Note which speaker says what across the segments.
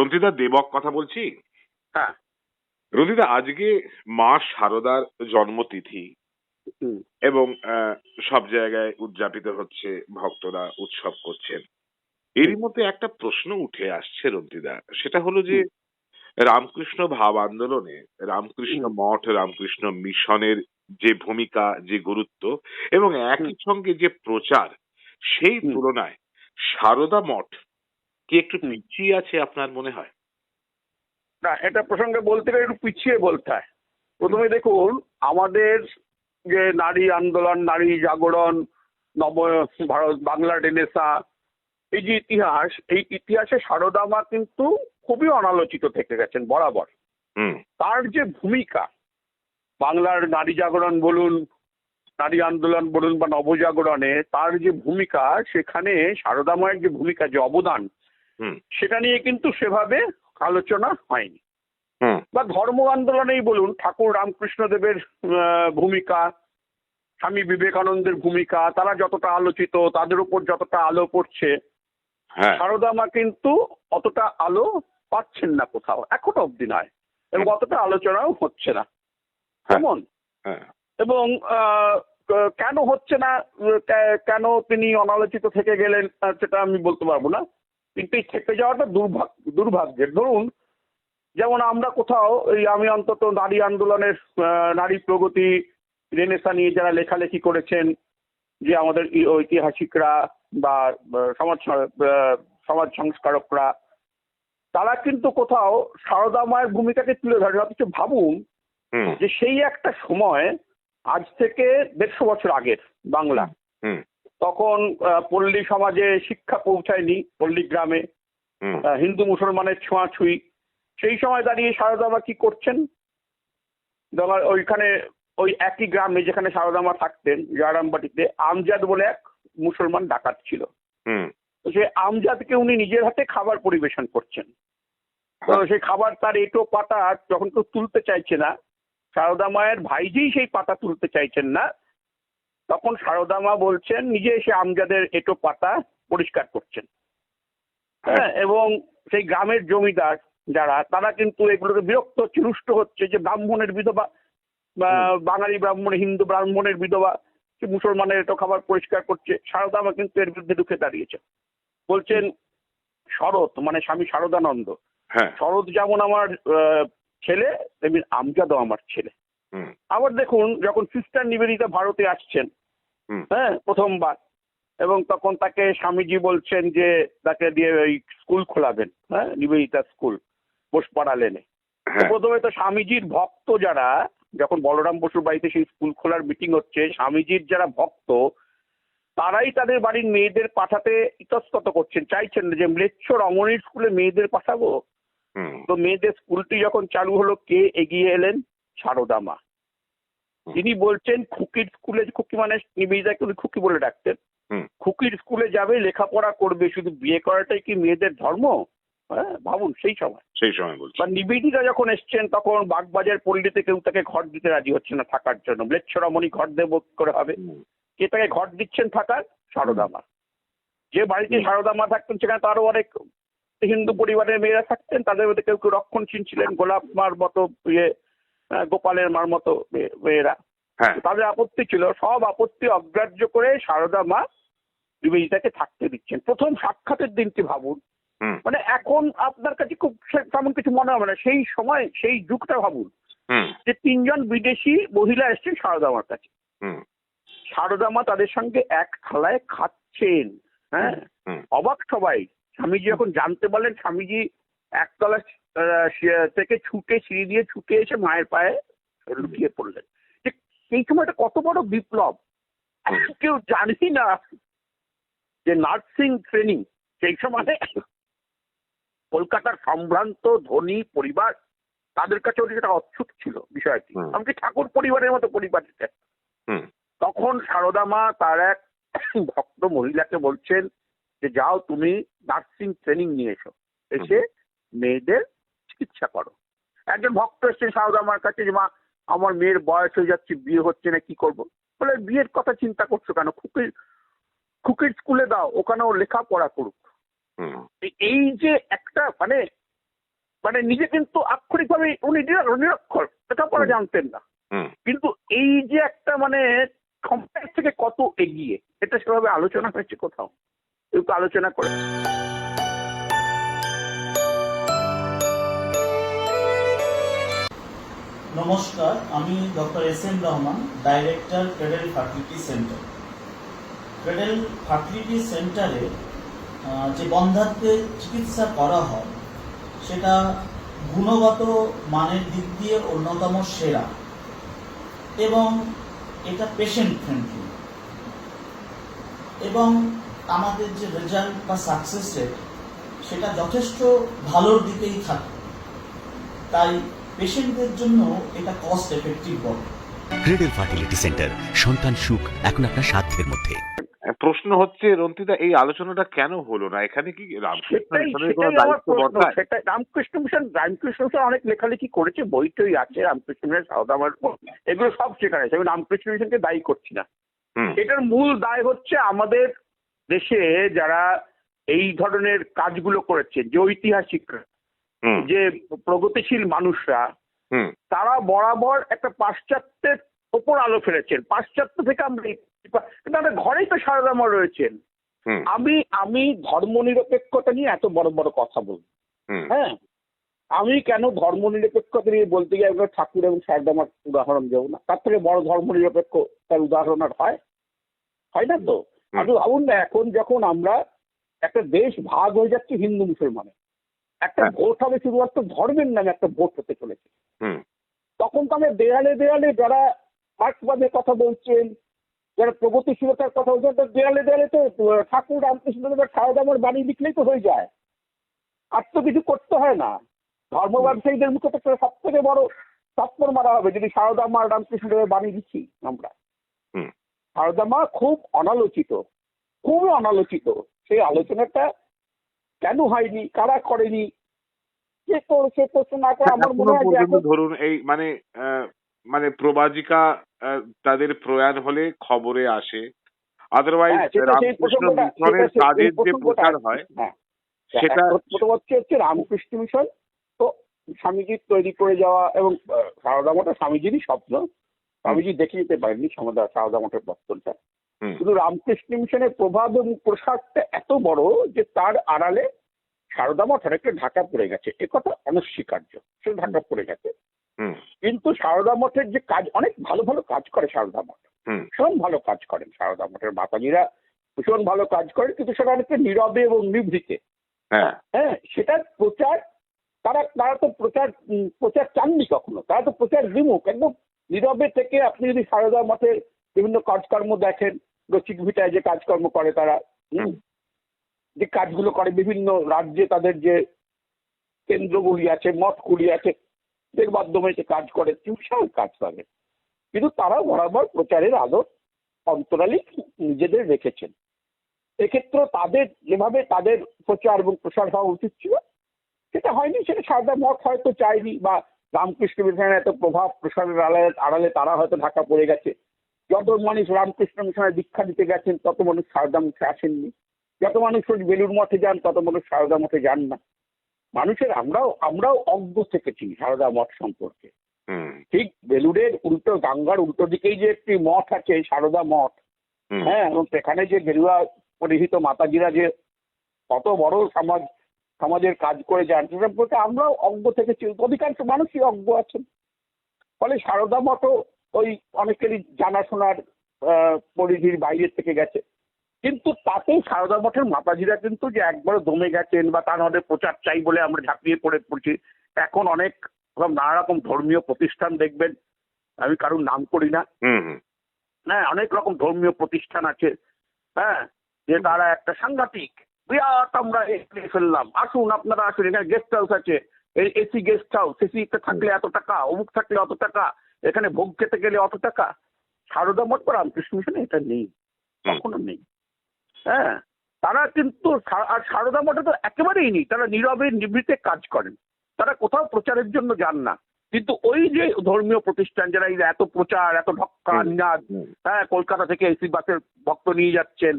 Speaker 1: রঞ্জিতা দেবক কথা বলছি?
Speaker 2: হ্যাঁ।
Speaker 1: রঞ্জিতা আজকে মা শারদার জন্মতিথি। এবং সব জায়গায় উদযাপিত হচ্ছে ভক্তরা উৎসব করছেন। এরই মধ্যে একটা প্রশ্ন উঠে আসছে রঞ্জিতা সেটা হলো যে রামকৃষ্ণ ভাব আন্দোলনে রামকৃষ্ণ মঠ রামকৃষ্ণ মিশনের যে ভূমিকা যে গুরুত্ব এবং একই সঙ্গে যে প্রচার সেই তুলনায় সারদা মঠ কি একটু পিছিয়ে আছে আপনার মনে হয়?
Speaker 2: না এটা প্রসঙ্গে বলতে গেলে একটু পিছিয়ে বলতে হয়। প্রথমে দেখুন আমাদের যে নারী আন্দোলন নারী জাগরণ নব ভারত বাংলা রেনেসা এই যে ইতিহাস এই ইতিহাসে সারদা মা কিন্তু খুবই অনালোচিত থেকে গেছেন বরাবর। তার যে ভূমিকা বাংলার নারী জাগরণ বলুন নারী আন্দোলন বলুন বা নবজাগরণে তার যে ভূমিকা সেখানে সারদা মায়ের যে ভূমিকা যে অবদান সেটা নিয়ে কিন্তু সেভাবে আলোচনা হয়নি। বা ধর্ম আন্দোলনেই বলুন ঠাকুর রামকৃষ্ণ দেবের ভূমিকা স্বামী বিবেকানন্দের ভূমিকা তারা যতটা আলোচিত তাদের উপর যতটা আলো পড়ছে
Speaker 1: হ্যাঁ।
Speaker 2: সারদা মা কিন্তু অতটা আলো পাচ্ছেন না কোথাও এখনও অব্দি নয়। এবং অতটা আলোচনাও হচ্ছে না।
Speaker 1: হ্যাঁ।
Speaker 2: কেমন?
Speaker 1: হ্যাঁ।
Speaker 2: এবং কেন হচ্ছে না কেন তিনি অনালোচিত থেকে গেলেন সেটা আমি বলতে পারব না। কিন্তু এই থেকে যাওয়াটা দুর্ভাগ্য দুর্ভাগ্যের। ধরুন যেমন আমরা কোথাও এই আমি অন্তত নারী আন্দোলনের নারী প্রগতি রেনেসা নিয়ে যারা লেখালেখি করেছেন যে আমাদের ঐতিহাসিকরা বা সমাজ সমাজ সংস্কারকরা তারা কিন্তু কোথাও সারদা মায়ের ভূমিকাকে তুলে ধরে অথচ ভাবুন যে সেই একটা সময় আজ থেকে দেড়শো বছর আগের বাংলা। তখন পল্লী সমাজে শিক্ষা পৌঁছায়নি পল্লী গ্রামে। হিন্দু মুসলমানের ছোঁয়াছুঁই। সেই সময় দাঁড়িয়ে সারদামা কি করছেন? ওইখানে ওই একই গ্রামে যেখানে সারদামা থাকতেন জয়রামবাটিতে আমজাদ বলে এক মুসলমান ডাকাত ছিল।
Speaker 1: হুম।
Speaker 2: তো সেই আমজাদকে উনি নিজের হাতে খাবার পরিবেশন করছেন। তো সেই খাবার তার এটো পাতা যখন কেউ তুলতে চাইছে না সারদা মায়ের ভাইজেই সেই পাতা তুলতে চাইছেন না তখন সারদা মা বলছেন নিজে এসে আমজাদের এটো পাতা পরিষ্কার করছেন। হ্যাঁ এবং সেই গ্রামের জমিদার যারা তারা কিন্তু এগুলোকে বিরক্ত হচ্ছে রুষ্ট হচ্ছে যে ব্রাহ্মণের বিধবা বাঙালি ব্রাহ্মণ হিন্দু ব্রাহ্মণের বিধবা মুসলমানের এটো খাবার পরিষ্কার করছে সারদা মা কিন্তু এর বিরুদ্ধে ঢুকে দাঁড়িয়েছে বলছেন শরৎ মানে স্বামী শারদানন্দ
Speaker 1: হ্যাঁ।
Speaker 2: শরৎ যেমন আমার ছেলে তেমনি আমজাদও আমার ছেলে। আবার দেখুন যখন সিস্টার নিবেদিতা ভারতে আসছেন হ্যাঁ প্রথমবার। এবং তখন তাকে স্বামীজি বলছেন যে তাকে দিয়ে ওই স্কুল খোলাবেন হ্যাঁ নিবেদিতা স্কুল বোসপাড়া লেনে।
Speaker 1: হ্যাঁ।
Speaker 2: প্রথমে তো স্বামীজির ভক্ত যারা যখন বলরাম বসুর বাড়িতে সেই স্কুল খোলার মিটিং হচ্ছে স্বামীজির যারা ভক্ত তারাই তাদের বাড়ির মেয়েদের পাঠাতে ইতস্তত করছেন। চাইছেন না যে ম্লেচ্ছ রমণীর স্কুলে মেয়েদের পাঠাবো। তো মেয়েদের স্কুলটি যখন চালু হলো কে এগিয়ে এলেন? সারদা মা। তিনি বলছেন খুকির স্কুলে খুকি মানে নিবেদিতাকে উনি খুকি বলে ডাকতেন। খুকির স্কুলে যাবে লেখাপড়া করবে শুধু বিয়ে করাটাই কি মেয়েদের ধর্ম? হ্যাঁ ভাবুন সেই সময়।
Speaker 1: সেই সময় বলছি।
Speaker 2: বা নিবেদিতা যখন এসছেন তখন বাগবাজার পল্লীতে কেউ তাকে ঘর দিতে রাজি হচ্ছে না থাকার জন্য। ম্লেচ্ছ রমণী ঘর দেবো করে হবে। কে তাকে ঘর দিচ্ছেন থাকার? সারদা মা যে বাড়িতে
Speaker 1: হুম।
Speaker 2: সারদা মা থাকতেন সেখানে তারও অনেক হিন্দু পরিবারের মেয়েরা থাকতেন। তাদের মধ্যে কেউ কেউ রক্ষণশীল ছিলেন গোলাপ মার মতো ইয়ে গোপালের মার মতো মেয়েরা।
Speaker 1: হ্যাঁ।
Speaker 2: তাদের আপত্তি ছিল সব আপত্তি অগ্রাহ্য করে সারদা মা নিবেদিতাকে থাকতে দিচ্ছেন। প্রথম সাক্ষাতের দিনটি ভাবুন। মানে এখন আপনার কাছে খুব তেমন কিছু মনে হবে না। সেই সময় সেই যুগটা ভাবুন। যে তিনজন বিদেশি মহিলা এসছেন সারদা মার কাছে।
Speaker 1: হুম।
Speaker 2: সারদামা তাদের সঙ্গে এক থালায় খাচ্ছেন হ্যাঁ? অবাক সবাই। স্বামীজি যখন জানতে পারলেন স্বামীজি একতলা থেকে ছুটে সিঁড়ি দিয়ে ছুটে এসে মায়ের পায়ে লুকিয়ে পড়লেন। যে সেই সময়টা কত বড় বিপ্লব। কেউ জানি না যে নার্সিং ট্রেনিং সেই সময় কলকাতার সম্ভ্রান্ত ধনী পরিবার তাদের কাছে ওটা একটা অচ্ছুত ছিল বিষয়টি। এমনকি ঠাকুর পরিবারের মতো পরিবার এটা। তখন সারদা মা তার এক ভক্ত মহিলাকে বলছেন যে যাও তুমি নার্সিং ট্রেনিং নিয়ে এসো। এসে মেয়েদের চিকিৎসা করো। একজন ভক্ত এসছেন সারদা মার কাছে যে মা আমার মেয়ের বয়স হয়ে যাচ্ছে বিয়ে হচ্ছে না কি করব? বলে বিয়ের কথা চিন্তা করছ কেন? খুকির খুকির স্কুলে দাও ওখানে ও লেখাপড়া করুক। এই যে একটা মানে মানে নিজে কিন্তু আক্ষরিকভাবে উনি নিরক্ষর লেখাপড়া জানতেন না। কিন্তু এই যে একটা মানে থেকে কত এগিয়ে এটা সেভাবে আলোচনা হয়েছে কোথাও। কেউ তো আলোচনা করে।
Speaker 3: নমস্কার, আমি doctor S M Rahman, director federal fertility centre. Federal fertility সেন্টারে যে বন্ধাত্বের চিকিৎসা করা হয়, সেটা গুণগত মানের দিক দিয়ে অন্যতম সেরা এবং এটা পেশেন্ট ফ্রেন্ডলি এবং আমাদের যে রেজাল্ট বা সাকসেস রেট সেটা যথেষ্ট ভালোর দিকেই থাকে। তাই পেশেন্টদের জন্য এটা cost effective
Speaker 4: cradle fertility centre সন্তান সুখ এখন আপনার সাধ্যের মধ্যে।
Speaker 1: প্রশ্ন হচ্ছে রন্তিদা এই আলোচনাটা কেন হলো না? এখানে কি রামকৃষ্ণ
Speaker 2: মিশন রামকৃষ্ণ মিশন অনেক লেখালেখি করেছে বই টই আছে রামকৃষ্ণ মিশন সাউদামার এগুলো সব শেখানো আছে আমি রামকৃষ্ণ মিশনকে দায়ী করছি না। এটার মূল দায় হচ্ছে আমাদের দেশে যারা এই ধরনের কাজগুলো করেছে যে ঐতিহাসিকরা যে প্রগতিশীল মানুষরা
Speaker 1: হুম।
Speaker 2: তারা বরাবর একটা পাশ্চাত্যের ওপর আলো ফেলেছেন। পাশ্চাত্য থেকে আমরা ঘরেই তো সারদামা রয়েছেন। আমি আমি ধর্ম নিরপেক্ষতা নিয়ে এত বড় বড় কথা বলব। হ্যাঁ? আমি কেন ধর্ম নিরপেক্ষতা নিয়ে বলতে গিয়ে একবার ঠাকুর এবং সারদামার উদাহরণ দেবো না? তার থেকে বড় ধর্ম নিরপেক্ষ তার উদাহরণ আর হয়? হয় না তো। আপনি ভাবুন না এখন যখন আমরা একটা দেশ ভাগ হয়ে যাচ্ছে হিন্দু মুসলমানে একটা
Speaker 1: হ্যাঁ।
Speaker 2: ভোট হবে শুধুমাত্র ধর্মের নামে একটা ভোট হতে চলেছে।
Speaker 1: হুম।
Speaker 2: তখন তো আমরা দেয়ালে দেয়ালে যারা মার্কসবাদের কথা বলছেন যারা প্রগতিশীলতার কথা বলছেন তারা দেয়ালে দেয়ালে তো ঠাকুর রামকৃষ্ণদেবের সারদামর বাণী লিখলেই তো হয়ে যায়। আর তো কিছু করতে হয় না। ধর্ম ব্যবসায়ীদের মুখে তো সব থেকে বড় তৎপর মারা হবে যদি সারদামা আর রামকৃষ্ণদেবের বাণী লিখি আমরা।
Speaker 1: হুম।
Speaker 2: সারদামা খুব অনালোচিত খুবই অনালোচিত। সেই আলোচনাটা কেন হয়নি? কারা করেনি? কে করেছে প্রশ্ন না করে আমার মনে হয়
Speaker 1: ধরুন এই মানে মানে প্রবাজিকা তাদের প্রয়াণ হলে খবরে আসে। আদারওয়াইজ
Speaker 2: হ্যাঁ,
Speaker 1: রামকৃষ্ণ মিশনের
Speaker 2: এই
Speaker 1: যে প্রচার হয়
Speaker 2: হ্যাঁ।
Speaker 1: সেটা
Speaker 2: প্রথম হচ্ছে রামকৃষ্ণ মিশন। তো স্বামীজির তৈরি করে যাওয়া এবং সারদা স্বামীজিরই স্বপ্ন। স্বামীজি দেখে যেতে পারেননি সারদা মঠের
Speaker 1: হুম,
Speaker 2: শুধু রামকৃষ্ণ মিশনের প্রভাব এবং প্রসারটা এত বড় যে তার আড়ালে সারদা মঠ অনেকটা ঢাকা পড়ে গেছে। এ কথা অনস্বীকার্য। সে ঢাকা পড়ে গেছে। কিন্তু সারদা মঠের যে কাজ অনেক ভালো ভালো কাজ করে সারদা মঠ। ভীষণ ভালো কাজ করেন সারদা মঠের মাতাজিরা। ভীষণ ভালো কাজ করেন কিন্তু সেটা অনেকটা নীরবে এবং নিভৃতে।
Speaker 1: হ্যাঁ।
Speaker 2: হ্যাঁ সেটার প্রচার তারা তারা তো প্রচার প্রচার চাননি কখনো। তারা তো প্রচার বিমুখ একদম নীরবে থেকে আপনি যদি সারদা মঠের বিভিন্ন কাজকর্ম দেখেন রসিক ভিটায় যে কাজকর্ম করে তারা হুম, যে কাজগুলো করে বিভিন্ন রাজ্যে তাদের যে কেন্দ্রগুলি আছে মঠগুলি আছে এর মাধ্যমে যে কাজ করে বিশাল কাজ তাদের কিন্তু তারা বরাবর প্রচারের আলো অন্তরালে নিজেদের রেখেছেন। এক্ষেত্রে তাদের যেভাবে তাদের প্রচার এবং প্রসার হওয়া উচিত ছিল সেটা হয়নি সেটা সারদা মঠ হয়তো চায়নি বা রামকৃষ্ণ মিশনের এত প্রভাব প্রসারের আড়ালে আড়ালে তারা হয়তো ঢাকা পড়ে গেছে। যত মানুষ রামকৃষ্ণ মিশনের দীক্ষা দিতে গেছেন তত মানুষ সারদা মঠে আসেননি। যত মানুষ বেলুর মঠে যান তত মানুষ সারদা মঠে যান না। মানুষের আমরাও আমরাও অজ্ঞ থেকেছি সারদা মঠ সম্পর্কে। ঠিক বেলুড়ের উল্টো গঙ্গার উল্টো দিকেই যে একটি মঠ আছে সারদা মঠ হ্যাঁ এবং সেখানে যে গেরুয়া পরিহিত মাতাজিরা যে কত বড় সমাজ সমাজের কাজ করে যান সে সম্পর্কে আমরাও অজ্ঞ থেকেছি। অধিকাংশ মানুষই অজ্ঞ আছেন। ফলে সারদা মঠও ওই অনেকেরই জানাশোনার আহ, পরিধির বাইরে থেকে গেছে। কিন্তু তাতেই সারদা মঠের মাতাজিরা কিন্তু যে একবার দমে গেছেন বা তার মধ্যে প্রচার চাই বলে আমরা ঝাঁপিয়ে পড়ে পড়ছি। এখন অনেক নানা রকম ধর্মীয় প্রতিষ্ঠান দেখবেন। আমি কারোর নাম করি না। হ্যাঁ অনেক রকম ধর্মীয় প্রতিষ্ঠান আছে। হ্যাঁ যে তারা একটা সাংঘাতিক বিরাট আমরা ফেললাম। আসুন আপনারা আসুন এখানে গেস্ট হাউস আছে। এসি গেস্ট হাউস এসিতে থাকলে এত টাকা অমুক থাকলে অত টাকা। এখানে ভোগ খেতে গেলে অত টাকা? সারদা মঠ বা রামকৃষ্ণ মিশনে এটা নেই কখনো নেই। হ্যাঁ তারা কিন্তু আর সারদা মঠে তো একেবারেই নেই তারা নীরবে নিবৃতে কাজ করেন। তারা কোথাও প্রচারের জন্য যান না। কিন্তু ওই যে ধর্মীয় প্রতিষ্ঠান যারা এত প্রচার এত ঢক্কা। নিনাদ হ্যাঁ কলকাতা থেকে এসি বাসের ভক্ত নিয়ে যাচ্ছেন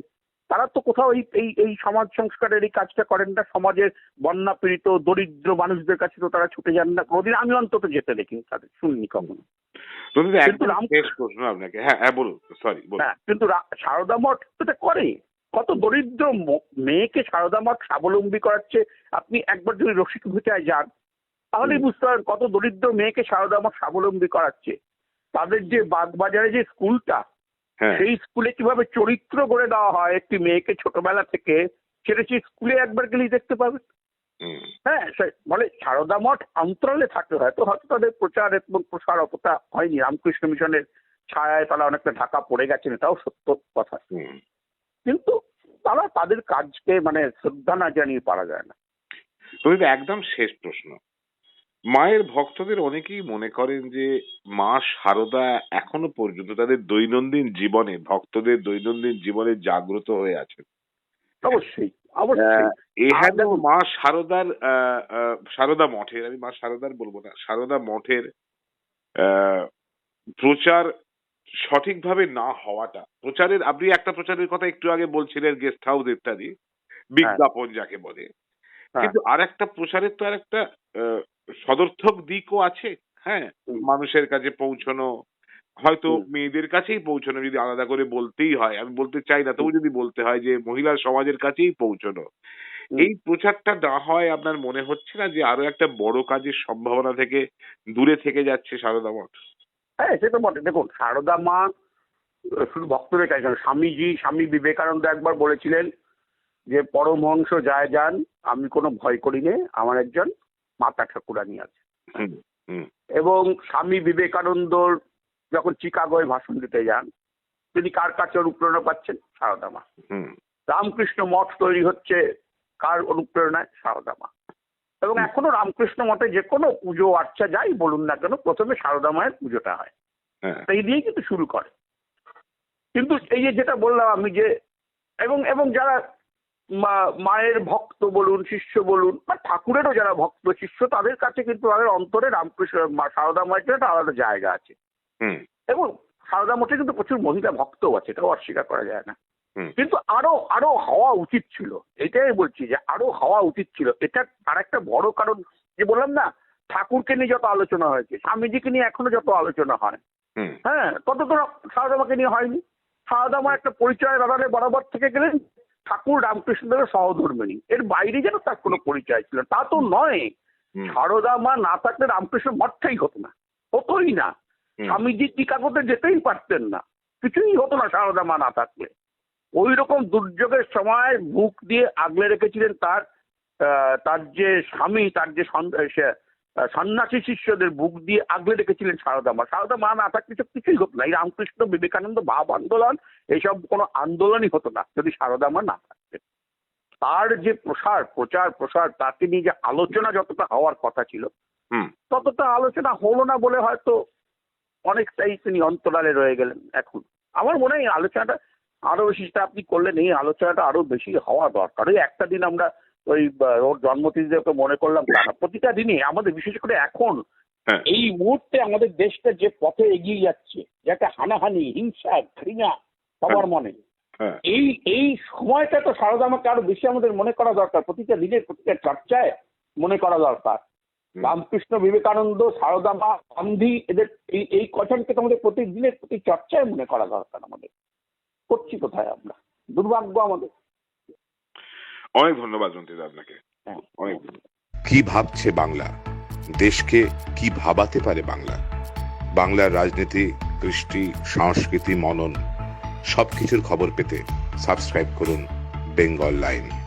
Speaker 2: তারা তো কোথাও এই এই এই সমাজ সংস্কারের এই কাজটা করেন না। সমাজের বন্যা পীড়িত দরিদ্র মানুষদের কাছে তো তারা ছুটে যান না কোনোদিন। আমি অন্তত যেতে দেখিনি তাদের শুনিনি কখনো।
Speaker 1: আপনাকে। হ্যাঁ হ্যাঁ বলুন সরি
Speaker 2: হ্যাঁ কিন্তু সারদা মঠ এটা করে। কত দরিদ্র মেয়েকে সারদা মঠ স্বাবলম্বী করাচ্ছে। আপনি একবার যদি রসিক ভিটায় যান তাহলেই বুঝতে পারেন কত দরিদ্র মেয়েকে সারদা মঠ স্বাবলম্বী করাচ্ছে। তাদের যে বাগবাজারে যে স্কুলটা সেই স্কুলে কীভাবে চরিত্র গড়ে দেওয়া হয় একটি মেয়েকে ছোটবেলা থেকে সেটা সেই স্কুলে একবার গেলেই দেখতে পাবেন
Speaker 1: হুম,
Speaker 2: হ্যাঁ বলে সারদা মঠ অন্তরালে থাকে হয়তো হয়তো তাদের প্রচার এবং প্রসার অতটা হয়নি। রামকৃষ্ণ মিশনের ছায়ায় তারা অনেকটা ঢাকা পড়ে গেছেন এটাও সত্য কথা। কিন্তু তারা তাদের কাজকে মানে শ্রদ্ধা না জানিয়ে পারা যায় না।
Speaker 1: একদম শেষ প্রশ্ন। মায়ের ভক্তদের অনেকেই মনে করেন যে মা শারদা এখনও পর্যন্ত তাদের দৈনন্দিন জীবনে ভক্তদের দৈনন্দিন জীবনে জাগ্রত হয়ে আছেন।
Speaker 2: অবশ্যই অবশ্যই।
Speaker 1: এহেন মা শারদার শারদা মঠের আমি মা শারদার বলব না শারদা মঠের প্রচার সঠিকভাবে না হওয়াটা প্রচারের আপনি একটা প্রচারের কথা একটু আগে বলছিলেন গেস্ট হাউস ইত্যাদি বিজ্ঞাপন যাকে বলে
Speaker 2: হ্যাঁ।
Speaker 1: কিন্তু আর একটা প্রচারের তো আর একটা আহ, সদর্থক দিকও আছে হ্যাঁ মানুষের কাছে পৌঁছানো হয়তো মেয়েদের কাছেই পৌঁছানো যদি আলাদা করে বলতেই হয় আমি বলতে চাই না তবু যদি বলতে হয় যে মহিলা সমাজের কাছেই পৌঁছানো। এই প্রচারটা না হয় আপনার মনে হচ্ছে না যে আরও একটা বড় কাজের সম্ভাবনা থেকে দূরে থেকে যাচ্ছে সারদা মঠ?
Speaker 2: হ্যাঁ সে তো বটে। দেখুন সারদা মা শুধু ভক্তদের কাছে স্বামীজি স্বামী বিবেকানন্দ একবার বলেছিলেন যে পরমহংস যায় যান আমি কোনো ভয় করি নে আমার একজন মাতা ঠাকুরানি আছে। এবং স্বামী বিবেকানন্দর যখন চিকাগোয় ভাষণ দিতে যান তিনি কার কাছে অনুপ্রেরণা পাচ্ছেন? সারদা মা রামকৃষ্ণ মঠ তৈরি হচ্ছে কার অনুপ্রেরণায়? সারদা মা এবং এখনও রামকৃষ্ণ মঠে যে কোনো পুজো আর্চা যাই বলুন না কেন প্রথমে সারদা মায়ের পুজোটা হয়।
Speaker 1: হ্যাঁ।
Speaker 2: এই দিয়েই কিন্তু শুরু করে। কিন্তু এই যে যেটা বললাম আমি যে এবং এবং যারা মায়ের ভক্ত বলুন শিষ্য বলুন বা ঠাকুরেরও যারা ভক্ত শিষ্য তাদের কাছে কিন্তু তাদের অন্তরে রামকৃষ্ণ সারদা মায়ের জন্য একটা আলাদা জায়গা আছে। এবং সারদা মঠে কিন্তু প্রচুর মহিলা ভক্তও আছে এটাও অস্বীকার করা যায় না। কিন্তু আরও আরও হওয়া উচিত ছিল এটাই বলছি যে আরও হওয়া উচিত ছিল। এটা আর একটা বড় কারণ যে বললাম না ঠাকুরকে নিয়ে যত আলোচনা হয়েছে স্বামীজিকে নিয়ে এখনও যত আলোচনা হয়
Speaker 1: হুম।
Speaker 2: হ্যাঁ তত তো সারদামাকে নিয়ে হয়নি। সারদামা একটা পরিচয় আড়ালে বরাবর থেকে গেলেন ঠাকুর রামকৃষ্ণদেবের সহধর্মিনী এর বাইরে যেন তার কোনো পরিচয় ছিল তা তো নয়। সারদা মা না থাকলে রামকৃষ্ণ মঠটাই হতো না। হতোই না। স্বামীজি টিকাগোতে যেতেই পারতেন না। কিছুই হতো না সারদা মা না থাকলে। ওই রকম দুর্যোগের সময় বুক দিয়ে আগলে রেখেছিলেন তার আহ, তার যে স্বামী তার যে সন্ন্যাসী শিষ্যদের বুক দিয়ে আগলে রেখেছিলেন সারদা মা। সারদা মা না থাকলে তো কিছুই হতো না। এই রামকৃষ্ণ বিবেকানন্দ ভাব আন্দোলন এইসব কোনো আন্দোলনই হতো না যদি সারদা মা না থাকতেন। তার যে প্রসার প্রচার প্রসার তাকে নিয়ে যে আলোচনা যতটা হওয়ার কথা ছিল
Speaker 1: হুম।
Speaker 2: ততটা আলোচনা হলো না বলে হয়তো অনেকটাই তিনি অন্তরালে রয়ে গেলেন এখন। আমার মনে হয় আলোচনাটা আরও বেশি আপনি করলেন এই আলোচনাটা আরও বেশি হওয়া দরকার। ওই একটা দিন আমরা ওই ওর জন্মদিনে ওকে মনে করলাম তা না। প্রতিটা দিনে আমাদের বিশেষ করে এখন
Speaker 1: হ্যাঁ।
Speaker 2: এই মুহূর্তে আমাদের দেশটা যে পথে এগিয়ে যাচ্ছে যে একটা হানাহানি হিংসা ঘৃণা সবার মনে।
Speaker 1: হ্যাঁ।
Speaker 2: এই এই সময়টা তো সারদা সারদামাকে আরও বেশি আমাদের মনে করা দরকার। প্রতিটা দিনের প্রতিটা চর্চায় মনে করা দরকার। রামকৃষ্ণ বিবেকানন্দ সারদা মা গান্ধী এদের এই এই কথানকে তো আমাদের প্রতিদিনের প্রতি চর্চায় মনে করা দরকার আমাদের। করছি কোথায় আমরা? দুর্ভাগ্য আমাদের।
Speaker 1: অনেক ধন্যবাদ রঞ্জিত আপনাকে।
Speaker 2: হ্যাঁ।
Speaker 1: অনেক
Speaker 5: কি ভাবছে বাংলা? দেশকে কি ভাবাতে পারে বাংলা? বাংলার রাজনীতি কৃষ্টি সংস্কৃতি মনন সবকিছুর খবর পেতে সাবস্ক্রাইব করুন বেঙ্গল লাইন।